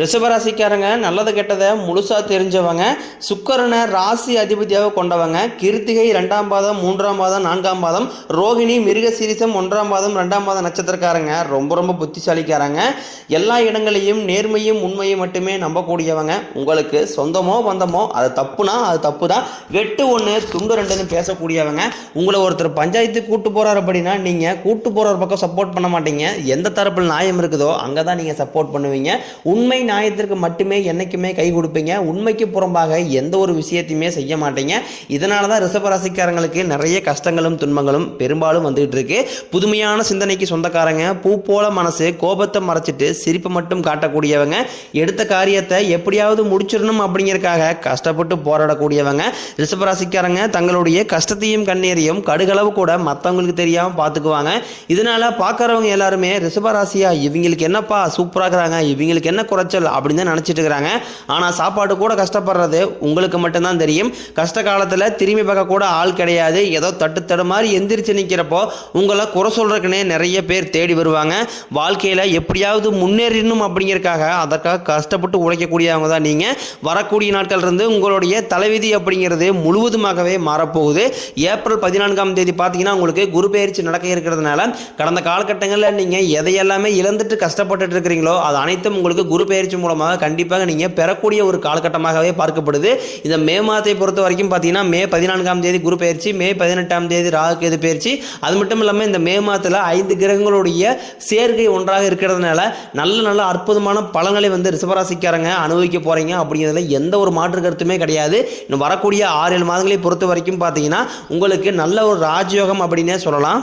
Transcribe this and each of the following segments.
ரிஷபராசிக்காரங்க நல்லது கெட்டதை முழுசாக தெரிஞ்சவங்க சுக்கரனை ராசி அதிபதியாக கொண்டவங்க கிருத்திகை ரெண்டாம் பாதம் மூன்றாம் பாதம் நான்காம் பாதம் ரோகிணி மிருக சீரிசம் ஒன்றாம் பாதம் ரெண்டாம் பாதம் நட்சத்திரக்காரங்க ரொம்ப ரொம்ப புத்திசாலிக்காரங்க. எல்லா இடங்களையும் நேர்மையும் உண்மையும் மட்டுமே நம்பக்கூடியவங்க. உங்களுக்கு சொந்தமோ பந்தமோ அது தப்புனா அது தப்பு தான் வெட்டு ஒன்று துண்டு ரெண்டுன்னு பேசக்கூடியவங்க. உங்களை ஒருத்தர் பஞ்சாயத்து கூட்டு போகிறார் அப்படின்னா நீங்கள் கூட்டு போகிற பக்கம் சப்போர்ட் பண்ண மாட்டீங்க. எந்த தரப்பில் நியாயம் இருக்குதோ அங்கே தான் நீங்கள் சப்போர்ட் பண்ணுவீங்க. உண்மை நியாயத்திற்கு மட்டுமே என்றைக்குமே கை கொடுப்பீங்க. உண்மைக்கு புறம்பாக எந்த ஒரு விஷயத்தையுமே செய்ய மாட்டீங்க. இதனால தான் ரிசபராசிக்காரங்களுக்கு நிறைய கஷ்டங்களும் துன்பங்களும் பெரும்பாலும் வந்துகிட்டு இருக்கு. புதுமையான சிந்தனைக்கு சொந்தக்காரங்க பூ போல மனசு கோபத்தை மறைச்சிட்டு சிரிப்பு மட்டும் காட்டக்கூடியவங்க எடுத்த காரியத்தை எப்படியாவது முடிச்சிடணும் அப்படிங்கிறக்காக கஷ்டப்பட்டு போராடக்கூடியவங்க. ரிசபராசிக்காரங்க தங்களுடைய கஷ்டத்தையும் கண்ணீரையும் கடுகளவு கூட மற்றவங்களுக்கு தெரியாமல் பார்த்துக்குவாங்க இதனால பார்க்குறவங்க எல்லாருமே ரிசபராசியா இவங்களுக்கு என்னப்பா சூப்பராக இருக்கிறாங்க இவங்களுக்கு என்ன குறைச்சல் அப்படின்னு தான் நினச்சிட்டு இருக்கிறாங்க. ஆனால் சாப்பாடு கூட கஷ்டப்படுறது உங்களுக்கு மட்டும்தான் தெரியும். கஷ்ட காலத்தில் திரும்பி பார்க்க கூட ஆள் கிடையாது. ஏதோ தட்டு தடு மாதிரி எந்திரிச்சு நிற்கிறப்போ உங்களை குறை சொல்கிறதுக்குனே நிறைய பேர் தேடி வருவாங்க. வாழ்க்கையில் எப்படியாவது முன்னேறணும் அப்படிங்கிறக்காக அதற்காக கஷ்டப்பட்டு உழைக்கக்கூடியவங்க தான் நீங்கள் வரக்கூடிய நாட்கள் இருந்து உங்களுடைய தலைவிதி அப்படிங்கிறது முழுவதுமாகவே மாறப்போகுது. ஏப்ரல் பதினான்காம் தேதி பார்த்தீங்கன்னா உங்களுக்கு குரு பயிற்சி நடக்க இருக்கிறதுனால கடந்த காலகட்டங்களில் நீங்கள் எதையெல்லாமே இழந்துட்டு கஷ்டப்பட்டுட்டு இருக்கிறீங்களோ அது அனைத்தும் உங்களுக்கு குரு பயிற்சி பயிற்சி மூலமாக கண்டிப்பாக நீங்கள் பெறக்கூடிய ஒரு காலகட்டமாகவே பார்க்கப்படுது. இந்த மே மாதத்தை பொறுத்த வரைக்கும் பார்த்தீங்கன்னா மே பதினான்காம் தேதி குரு பயிற்சி மே பதினெட்டாம் தேதி ராகு கேது பயிற்சி. அது மட்டும் இல்லாமல் இந்த மே மாதத்தில் ஐந்து கிரகங்களுடைய சேர்க்கை ஒன்றாக இருக்கிறதுனால நல்ல நல்ல அற்புதமான பலன்களை வந்து ரிசபராசிக்காரங்க அனுபவிக்க போகிறீங்க அப்படிங்கிறதுல எந்த ஒரு மாற்று கருத்துமே கிடையாது. இன்னும் வரக்கூடிய ஆறு ஏழு மாதங்களை பொறுத்த வரைக்கும் பார்த்தீங்கன்னா உங்களுக்கு நல்ல ஒரு ராஜயோகம் அப்படின்னே சொல்லலாம்.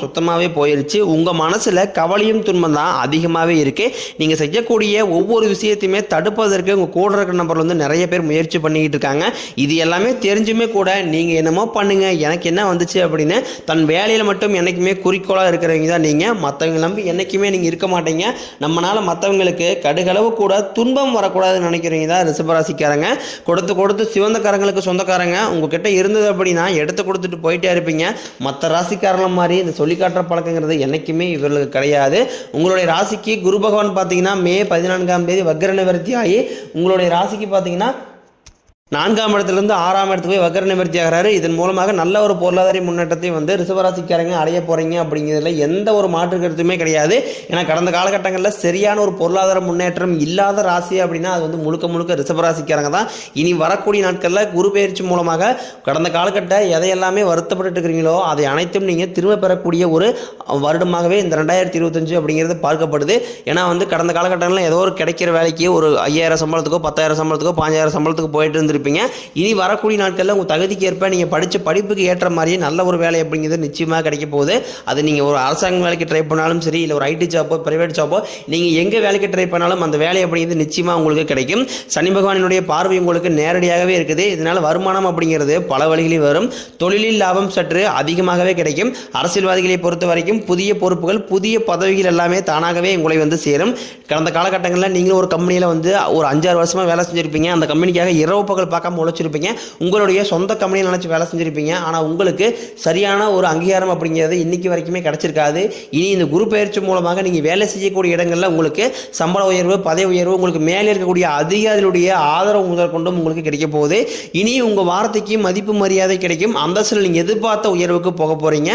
சுத்தமாகவே போயிருச்சு. உங்கள் மனசில் கவலையும் துன்பம் தான் அதிகமாகவே இருக்குது நீங்கள் செய்யக்கூடிய ஒவ்வொரு விஷயத்தையுமே தடுப்பதற்கு உங்கள் கூட இருக்கிற நபர் வந்து நிறைய பேர் முயற்சி பண்ணிக்கிட்டு இருக்காங்க. இது எல்லாமே தெரிஞ்சுமே கூட நீங்கள் என்னமோ பண்ணுங்க. எனக்கு என்ன வந்துச்சு அப்படின்னு தன் வேலையில் மட்டும் என்றைக்குமே குறிக்கோளாக இருக்கிறவங்க தான் நீங்கள் மற்றவங்க நம்பி என்றைக்குமே நீங்கள் இருக்க மாட்டீங்க. நம்மளால் மற்றவங்களுக்கு கடுகளவு கூட துன்பம் வரக்கூடாதுன்னு நினைக்கிறவங்க தான் ரிசபராசிக்காரங்க கொடுத்து கொடுத்து சிவந்தக்காரங்களுக்கு சொந்தக்காரங்க. உங்ககிட்ட இருந்தது அப்படின்னா எடுத்து கொடுத்துட்டு போயிட்டே இருப்பீங்க. மற்ற ராசிக்காரங்கள மாதிரி இந்த சொல்லி காட்டுற பழக்கங்கிறது என்றைக்குமே இவர்களுக்கு கிடையாது. உங்களுடைய ராசிக்கு குரு பகவான் பார்த்தீங்கன்னா மே பதினான்காம் தேதி வக்ர நிவர்த்தி ஆகி உங்களுடைய ராசிக்கு பார்த்தீங்கன்னா நான்காம் இடத்துலேருந்து ஆறாம் இடத்துக்கு போய் வக்கர நிவர்த்தி ஆகிறாரு. இதன் மூலமாக நல்ல ஒரு பொருளாதார முன்னேற்றத்தையும் வந்து ரிசவராசிக்காரங்க அடைய போகிறீங்க அப்படிங்கிறதுல எந்த ஒரு மாற்று கருத்துமே கிடையாது. ஏன்னா கடந்த காலகட்டங்களில் சரியான ஒரு பொருளாதார முன்னேற்றம் இல்லாத ராசி அப்படின்னா அது வந்து முழுக்க முழுக்க ரிசவராசிக்காரங்க தான். இனி வரக்கூடிய நாட்களில் குரு பயிற்சி மூலமாக கடந்த காலகட்ட எதையெல்லாமே வருத்தப்பட்டு இருக்கிறீங்களோ அதை அனைத்தும் நீங்கள் திரும்ப பெறக்கூடிய ஒரு வருடமாகவே இந்த ரெண்டாயிரத்தி இருபத்தஞ்சு அப்படிங்கிறது பார்க்கப்படுது. ஏன்னா வந்து கடந்த காலகட்டங்களில் ஏதோ ஒரு கிடைக்கிற வேலைக்கு ஒரு ஐயாயிரம் சம்பளத்துக்கோ பத்தாயிரம் சம்பளத்துக்கோ பாஞ்சாயிரம் சம்பளத்துக்கு போயிட்டு இருந்திருப்பீங்க. இனி வரக்கூடிய நாட்களில் உங்கள் தகுதிக்கு ஏற்ப நீங்கள் படித்த படிப்புக்கு ஏற்ற மாதிரியே நல்ல ஒரு வேலை அப்படிங்கிறது நிச்சயமாக கிடைக்க போகுது. அது நீங்கள் ஒரு அரசாங்க வேலைக்கு ட்ரை பண்ணாலும் சரி இல்லை ஒரு ஐடி ஜாப்போ ப்ரைவேட் ஜாப்போ நீங்கள் எங்கே வேலைக்கு ட்ரை பண்ணாலும் அந்த வேலை அப்படிங்கிறது நிச்சயமாக உங்களுக்கு கிடைக்கும். சனி பகவானினுடைய பார்வை உங்களுக்கு நேரடியாகவே இருக்குது. இதனால் வருமானம் அப்படிங்கிறது பல வழிகளில் வரும். தொழிலில் லாபம் சற்று அதிகமாகவே கிடைக்கும். அரசியல்வாதிகளை பொறுத்த வரைக்கும் புதிய பொறுப்புகள் புதிய பதவிகள் எல்லாமே தானாகவே உங்களை வந்து சேரும். கடந்த காலகட்டங்களில் நீங்களும் ஒரு கம்பெனியில் வந்து ஒரு அஞ்சாறு வருஷமாக வேலை செஞ்சுருப்பீங்க. அந்த கம்பெனிக்காக இரவு பகல் பார்க்காம உழைச்சிருப்பீங்க. உங்களுடைய சொந்த கம்பெனியை நினச்சி வேலை செஞ்சுருப்பீங்க. ஆனால் உங்களுக்கு சரியான ஒரு அங்கீகாரம் அப்படிங்கிறது இன்னைக்கு வரைக்குமே கிடச்சிருக்காது. இனி இந்த குரு பயிற்சி மூலமாக நீங்கள் வேலை செய்யக்கூடிய இடங்களில் உங்களுக்கு சம்பள உயர்வு பதவி உயர்வு உங்களுக்கு மேலே இருக்கக்கூடிய அதிகாரிகளுடைய ஆதரவு முதல் கொண்டும் உங்களுக்கு கிடைக்க போகுது. இனி உங்கள் வார்த்தைக்கு மதிப்பு மரியாதை கிடைக்கும். அந்தஸ்தில் நீங்கள் எதிர்பார்த்த உயர்வுக்கு போக போகிறீங்க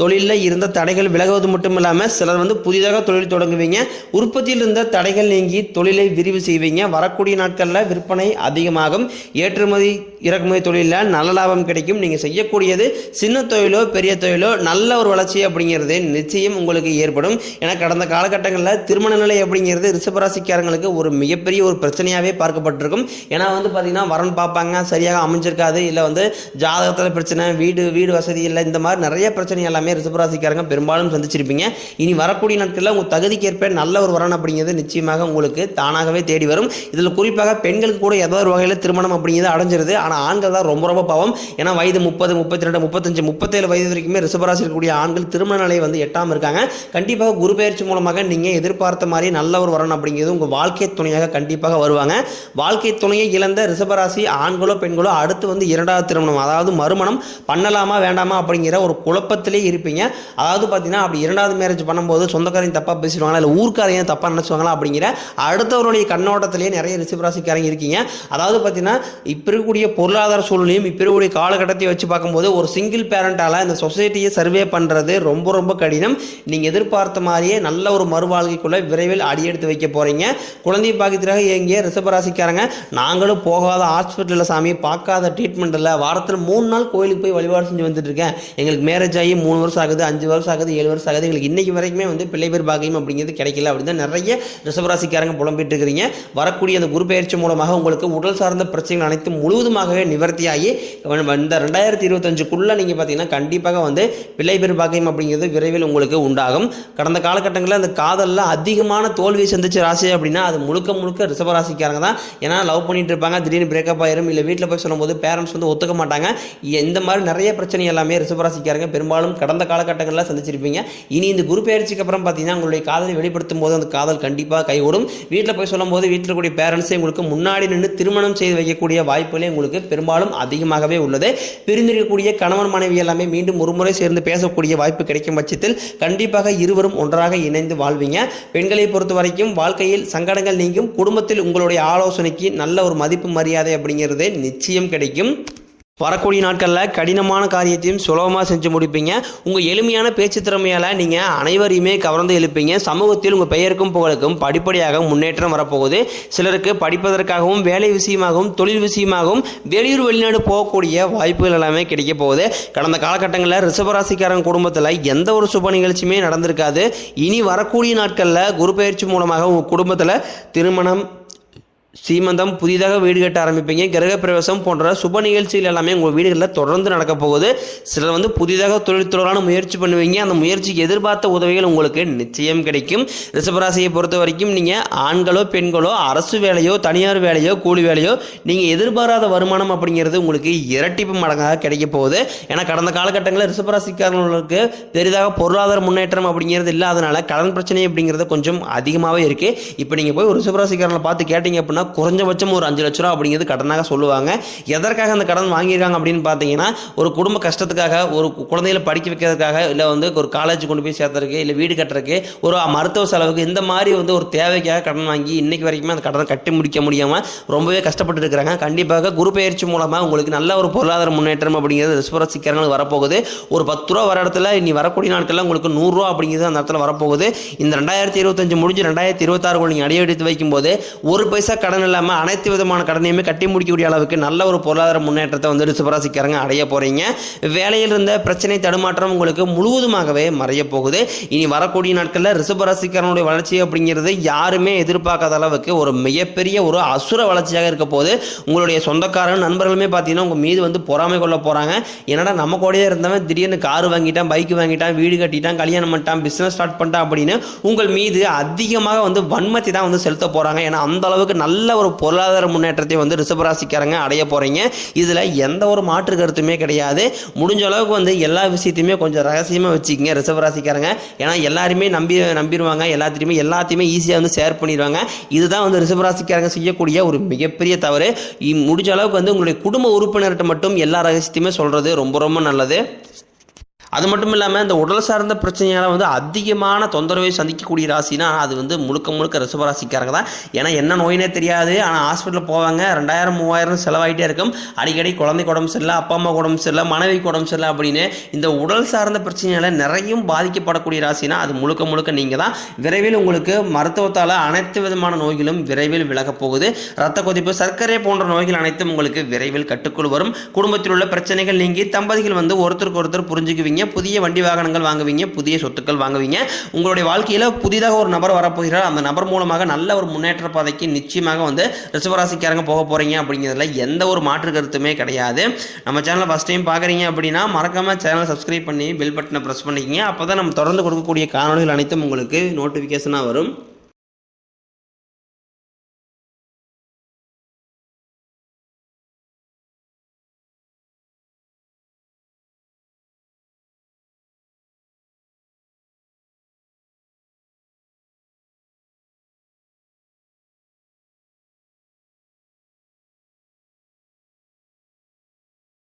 தொழிலில் இருந்த தடைகள் விலகுவது மட்டும் இல்லாமல் சிலர் வந்து புதிதாக தொழில் தொடங்குவீங்க. உற்பத்தியில் இருந்த தடைகள் நீங்கி தொழிலை விரிவு செய்வீங்க. வரக்கூடிய நாட்களில் விற்பனை அதிகமாகும். ஏற்றுமதி இறக்குமதி தொழிலில் நல்ல லாபம் கிடைக்கும். நீங்கள் செய்யக்கூடியது சின்ன தொழிலோ பெரிய தொழிலோ நல்ல ஒரு வளர்ச்சி அப்படிங்கிறது நிச்சயம் உங்களுக்கு ஏற்படும். ஏன்னா கடந்த காலகட்டங்களில் திருமண நிலை அப்படிங்கிறது ரிஷபராசிக்காரங்களுக்கு ஒரு மிகப்பெரிய ஒரு பிரச்சனையாகவே பார்க்கப்பட்டிருக்கும். ஏன்னா வந்து பார்த்தீங்கன்னா வரன் பார்ப்பாங்க சரியாக அமைஞ்சிருக்காது இல்லை வந்து ஜாதகத்தில் பிரச்சனை வீடு வீடு வசதி இல்லை இந்த மாதிரி நிறைய பிரச்சனை எல்லாமே ரிஷபராசிக்காரங்க பெரும்பாலும் சந்திச்சிருப்பீங்க. இனி வரக்கூடிய நாட்களில் உங்கள் தகுதிக்கேற்ப நல்ல ஒரு வரன் அப்படிங்கிறது நிச்சயமாக உங்களுக்கு தானாகவே தேடி வரும். இதில் குறிப்பாக பெண்களுக்கு கூட ஏதோ ஒரு வகையில் திருமணம் அப்படிங்கிறது அடைஞ்சிருது. ஆனால் ஆண்கள் தான் ரொம்ப ரொம்ப பாவம். ஏன்னா வயது முப்பது முப்பத்தி ரெண்டு முப்பத்தஞ்சு முப்பத்தேழு வயது வரைக்குமே ரிஷபராசி இருக்கக்கூடிய ஆண்கள் திருமண நிலை வந்து எட்டாமல் இருக்காங்க. கண்டிப்பாக குரு பயிற்சி மூலமாக நீங்கள் எதிர்பார்த்த மாதிரி நல்ல ஒரு வரணும் அப்படிங்கிறது உங்கள் வாழ்க்கை துணையாக கண்டிப்பாக வருவாங்க. வாழ்க்கை துணையை இழந்த ரிஷபராசி ஆண்களோ பெண்களோ அடுத்து வந்து இரண்டாவது திருமணம் அதாவது மறுமணம் பண்ணலாமா வேண்டாமா அப்படிங்கிற ஒரு குழப்பத்திலே இருப்பீங்க. அதாவது பார்த்தீங்கன்னா அப்படி இரண்டாவது மேரேஜ் பண்ணும்போது சொந்தக்காரையும் தப்பாக பேசிடுவாங்களா இல்லை ஊர்க்காரையும் தப்பாக நினச்சிவாங்களா அப்படிங்கிற அடுத்தவருடைய கண்ணோட்டத்திலேயே நிறைய ரிஷபராசிக்காரங்க இருக்கீங்க. அதாவது பார்த்தீங்கன்னா இப்போ இருக்கக்கூடிய பொருளாதார சூழ்நிலையும் இப்போ இருக்கக்கூடிய காலகட்டத்தை வச்சு பார்க்கும்போது ஒரு சிங்கிள் பேரண்டால் இந்த சொசைட்டியை சர்வே பண்ணுறது ரொம்ப ரொம்ப கடினம். நீங்கள் எதிர்பார்த்த மாதிரியே நல்ல ஒரு மறுவாழ்க்கைக்குள்ளே விரைவில் அடியெடுத்து வைக்க போகிறீங்க குழந்தை பாக்கியத்திற்காக இயங்கிய ரிசபராசிக்காரங்க நாங்களும் போகாத ஹாஸ்பிட்டலில் சாமி பார்க்காத ட்ரீட்மெண்ட் இல்லை வாரத்தில் மூணு நாள் கோயிலுக்கு போய் வழிபாடு செஞ்சு வந்துட்டு இருக்கேன். எங்களுக்கு மேரேஜ் ஆகி மூணு வருஷம் ஆகுது அஞ்சு வருஷம் ஆகுது ஏழு வருஷம் ஆகுது. எங்களுக்கு இன்றைக்கு வரைக்குமே வந்து பிள்ளை பேர் பாக்கியம் அப்படிங்கிறது கிடைக்கல அப்படின்னு நிறைய ரிசபராசிக்காரங்க புலம்பிட்டு இருக்கிறீங்க. வரக்கூடிய அந்த குரு பயிற்சி மூலமாக உங்களுக்கு உடல் சார்ந்த பிரச்சனைகள் அனைத்தும் முழுவதுமாகவே நிவர்த்தியாகி இந்த ரெண்டாயிரத்தி இருபத்தஞ்சுக்குள்ளே நீங்கள் பார்த்தீங்கன்னா கண்டிப்பாக வந்து பிள்ளை பேர் பாக்கியம் அப்படிங்கிறது விரைவில் உங்களுக்கு உண்டாகும். கடந்த காலகட்டங்களில் அந்த காதலில் அதிகமான தோல்வியை சந்திச்ச ராசி அப்படின்னா அது முழுக்க முழுக்க ரிஷபராசிக்காரங்க தான். ஏன்னா லவ் பண்ணிட்டு இருப்பாங்க திடீர்னு பிரேக்கப் ஆயிரும் இல்லை வீட்டில் போய் சொல்லும்போது பேரண்ட்ஸ் வந்து ஒத்துக்க மாட்டாங்க. இந்த மாதிரி நிறைய பிரச்சனை எல்லாமே ரிஷபராசிக்காரங்க பெரும்பாலும் கடந்த காலகட்டங்களில் சந்திச்சிருப்பீங்க. இனி இந்த குரு பயிற்சிக்கு அப்புறம் பார்த்தீங்கன்னா உங்களுடைய காதலை வெளிப்படுத்தும் போது அந்த காதல் கண்டிப்பாக கைகூடும். வீட்டில் போய் சொல்லும்போது வீட்டில் இருக்கக்கூடிய பேரண்ட்ஸே உங்களுக்கு முன்னாடி நின்று திருமணம் செய்து வைக்கக்கூடிய வாய்ப்புகளே உங்களுக்கு பெரும்பாலும் அதிகமாகவே உள்ளது. பிரிந்திருக்கக்கூடிய கணவன் மனைவி எல்லாமே மீண்டும் ஒருமுறை சேர்ந்து பேசக்கூடிய வாய்ப்பு கிடைக்கும் பட்சத்தில் கண்டிப்பாக இருவரும் ஒன்றாக இணைந்து வாழ்வீங்க. பெண்களை பொறுத்த வரைக்கும் வாழ்க்கையில் சங்கடங்கள் நீங்கும். குடும்பத்தில் உங்களுடைய ஆலோசனைக்கு நல்ல ஒரு மதிப்பு மரியாதை அப்படிங்கிறது நிச்சயம் கிடைக்கும். வரக்கூடிய நாட்களில் கடினமான காரியத்தையும் சுலபமாக செஞ்சு முடிப்பீங்க. உங்கள் எளிமையான பேச்சு திறமையால் நீங்கள் அனைவரையுமே கவர்ந்து எழுப்பீங்க. சமூகத்தில் உங்கள் பெயருக்கும் புகழுக்கும் படிப்படியாக முன்னேற்றம் வரப்போகுது. சிலருக்கு படிப்பதற்காகவும் வேலை விஷயமாகவும் தொழில் விஷயமாகவும் வெளியூர் வெளிநாடு போகக்கூடிய வாய்ப்புகள் எல்லாமே கிடைக்க போகுது. கடந்த காலகட்டங்களில் ரிஷபராசிக்காரன் குடும்பத்தில் எந்த ஒரு சுப நிகழ்ச்சியுமே நடந்திருக்காது. இனி வரக்கூடிய நாட்களில் குரு பயிற்சி மூலமாக உங்கள் குடும்பத்தில் திருமணம் சீமந்தம் புதிதாக வீடு கட்ட ஆரம்பிப்பீங்க. கிரகப்பிரவேசம் போன்ற சுப நிகழ்ச்சிகள் எல்லாமே உங்கள் வீடுகளில் தொடர்ந்து நடக்க போகுது. சிலர் வந்து புதிதாக தொழில் தொடரான முயற்சி பண்ணுவீங்க. அந்த முயற்சிக்கு எதிர்பார்த்த உதவிகள் உங்களுக்கு நிச்சயம் கிடைக்கும். ரிஷபராசியை பொறுத்த வரைக்கும் நீங்கள் ஆண்களோ பெண்களோ அரசு வேலையோ தனியார் வேலையோ கூலி வேலையோ நீங்கள் எதிர்பாராத வருமானம் அப்படிங்கிறது உங்களுக்கு இரட்டிப்பு மடங்காக கிடைக்க போகுது. ஏன்னா கடந்த காலகட்டங்களில் ரிஷபராசிக்காரர்களுக்கு பெரிதாக பொருளாதார முன்னேற்றம் அப்படிங்கிறது இல்லாதனால கடன் பிரச்சனை அப்படிங்கிறது கொஞ்சம் அதிகமாகவே இருக்குது இப்போ நீங்கள் போய் ஒரு ரிஷபராசிக்காரனை பார்த்து கேட்டீங்க அப்படின்னா குறைஞ்சபட்சம் ஒரு அஞ்சு லட்ச ரூபா அப்படிங்கிறது கடனாக சொல்லுவாங்க. எதற்காக அந்த கடன் வாங்கியிருக்காங்க அப்படின்னு பார்த்தீங்கன்னா ஒரு குடும்ப கஷ்டத்துக்காக ஒரு குழந்தைகளை படிக்க வைக்கிறதுக்காக இல்லை வந்து ஒரு காலேஜ் கொண்டு போய் சேர்த்துறதுக்கு இல்லை வீடு கட்டுறதுக்கு ஒரு மருத்துவ செலவுக்கு இந்த மாதிரி வந்து ஒரு தேவைக்காக கடன் வாங்கி இன்னைக்கு வரைக்குமே அந்த கடனை கட்டி முடிக்க முடியாமல் ரொம்பவே கஷ்டப்பட்டு இருக்கிறாங்க. கண்டிப்பாக குரு பயிற்சி மூலமாக உங்களுக்கு நல்ல ஒரு பொருளாதார முன்னேற்றம் அப்படிங்கிறது ரிஸ்வரசிக்கிறவங்களுக்கு வரப்போகுது. ஒரு பத்து ரூபா வர இடத்துல இனி வரக்கூடிய நாட்களில் உங்களுக்கு நூறுரூவா அப்படிங்கிறது அந்த இடத்துல வரப்போகுது. இந்த ரெண்டாயிரத்தி இருபத்தஞ்சு முடிஞ்சு ரெண்டாயிரத்தி இருபத்தாறு நீங்கள் அடியெடுத்து வைக்கும்போது ஒரு பைசா கடன் இல்லாமல் அனைத்து விதமான கடனையுமே கட்டி முடிக்கக்கூடிய அளவுக்கு நல்ல ஒரு பொருளாதார முன்னேற்றத்தை வந்து ரிஷபராசிக்காரங்க அடைய போகிறீங்க வேலையில் இருந்த பிரச்சனை தடுமாற்றம் உங்களுக்கு முழுவதுமாகவே மறைய போகுது. இனி வரக்கூடிய நாட்களில் ரிஷபராசிக்காரனுடைய வளர்ச்சி அப்படிங்கிறது யாருமே எதிர்பார்க்காத அளவுக்கு ஒரு மிகப்பெரிய ஒரு அசுர வளர்ச்சியாக இருக்க போது உங்களுடைய சொந்தக்காரன் நண்பர்களுமே பார்த்தீங்கன்னா உங்கள் மீது வந்து பொறாமை கொள்ள போகிறாங்க என்னடா நம்ம கூடயே இருந்தவன் திடீர்னு கார் வாங்கிட்டான் பைக் வாங்கிட்டான் வீடு கட்டிட்டான் கல்யாணம் பண்ணிட்டான் பிஸ்னஸ் ஸ்டார்ட் பண்ணிட்டான் அப்படின்னு உங்கள் மீது அதிகமாக வந்து வன்மத்தை தான் வந்து செலுத்த போகிறாங்க ஏன்னா அந்த அளவுக்கு நல்ல ஒரு பொருளாதார முன்னேற்றத்தை வந்து ரிஷபராசிக்காரங்க அடைய போகிறீங்க இதில் எந்த ஒரு மாற்று கருத்துமே கிடையாது. முடிஞ்ச அளவுக்கு வந்து எல்லா விஷயத்தையுமே கொஞ்சம் ரகசியமாக வச்சுக்கோங்க ரிஷபராசிக்காரங்க. ஏன்னா எல்லாருமே நம்பி நம்பிடுவாங்க. எல்லாத்தையுமே எல்லாத்தையுமே ஈஸியாக வந்து ஷேர் பண்ணிடுவாங்க. இதுதான் வந்து ரிஷபராசிக்காரங்க செய்யக்கூடிய ஒரு மிகப்பெரிய தவறு. முடிஞ்ச அளவுக்கு வந்து உங்களுடைய குடும்ப உறுப்பினர்கிட்ட மட்டும் எல்லா ரகசியத்தையுமே சொல்கிறது ரொம்ப ரொம்ப நல்லது. அது மட்டும் இல்லாமல் இந்த உடல் சார்ந்த பிரச்சனையால் வந்து அதிகமான தொந்தரவை சந்திக்கக்கூடிய ராசினா அது வந்து முழுக்க முழுக்க ரிஷபராசிக்காரங்க தான். ஏன்னா என்ன நோயினே தெரியாது. ஆனால் ஹாஸ்பிட்டலில் போவாங்க. ரெண்டாயிரம் மூவாயிரம் செலவாயிட்டே இருக்கும். அடிக்கடி குழந்தைக்கு உடம்பு சரியில்லை அப்பா அம்மா உடம்பு சரியில்லை மனைவிக்கு உடம்பு சரியில்லை அப்படின்னு இந்த உடல் சார்ந்த பிரச்சனையால் நிறையும் பாதிக்கப்படக்கூடிய ராசினா அது முழுக்க முழுக்க நீங்கள் தான். விரைவில் உங்களுக்கு மருத்துவத்தால் அனைத்து விதமான நோய்களும் விரைவில் விலகப் போகுது. ரத்த கொதிப்பு சர்க்கரை போன்ற நோய்கள் அனைத்தும் உங்களுக்கு விரைவில் கட்டுக்குள் வரும். குடும்பத்தில் உள்ள பிரச்சனைகள் நீங்கி தம்பதிகள் வந்து ஒருத்தருக்கு ஒருத்தர் புரிஞ்சுக்குவீங்க. புதிய வண்டி வாகனங்கள் வாங்குவீங்க புதிய சொத்துக்கள் வாங்குவீங்க. உங்களுடைய வாழ்க்கையில் புதிதாக ஒரு நபர் வரப்போகிறார். அந்த நபர் மூலமாக நல்ல ஒரு முன்னேற்ற பாதைக்கு நிச்சயமாக வந்து ரிசவராசிக்காரங்க போக போகிறீங்க அப்படிங்கிறதுல எந்த ஒரு மாற்று கருத்துமே கிடையாது. நம்ம சேனலை ஃபஸ்ட் டைம் பார்க்குறீங்க அப்படின்னா மறக்காமல் சேனலை சப்ஸ்கிரைப் பண்ணி பெல் பட்டனை ப்ரெஸ் பண்ணிக்கிங்க. அப்போ தான் நம்ம தொடர்ந்து கொடுக்கக்கூடிய காணொலிகள் அனைத்தும் உங்களுக்கு நோட்டிஃபிகேஷனாக வரும்.